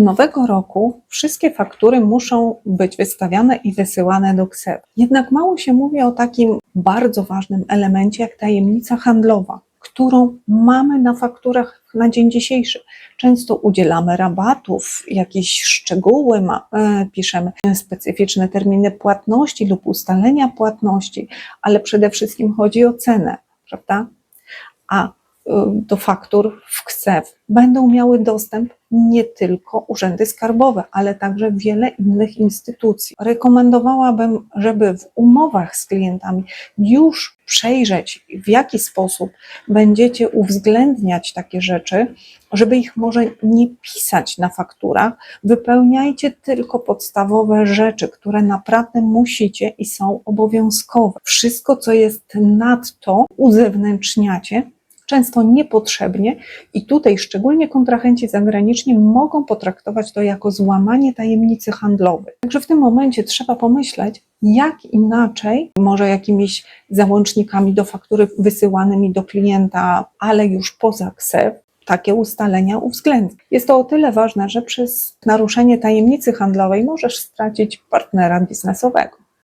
nowego roku wszystkie faktury muszą być wystawiane i wysyłane do KSEW. Jednak mało się mówi o takim bardzo ważnym elemencie jak tajemnica handlowa, którą mamy na fakturach na dzień dzisiejszy. Często udzielamy rabatów, jakieś szczegóły ma, e, piszemy, specyficzne terminy płatności lub ustalenia płatności, ale przede wszystkim chodzi o cenę, prawda? A do faktur w KSEW będą miały dostęp nie tylko urzędy skarbowe, ale także wiele innych instytucji. Rekomendowałabym, żeby w umowach z klientami już przejrzeć, w jaki sposób będziecie uwzględniać takie rzeczy, żeby ich może nie pisać na fakturach. Wypełniajcie tylko podstawowe rzeczy, które naprawdę musicie i są obowiązkowe. Wszystko, co jest nadto, uzewnętrzniacie często niepotrzebnie i tutaj szczególnie kontrahenci zagraniczni mogą potraktować to jako złamanie tajemnicy handlowej. Także w tym momencie trzeba pomyśleć, jak inaczej, może jakimiś załącznikami do faktury wysyłanymi do klienta, ale już poza KSEW, takie ustalenia uwzględnić. Jest to o tyle ważne, że przez naruszenie tajemnicy handlowej możesz stracić partnera biznesowego.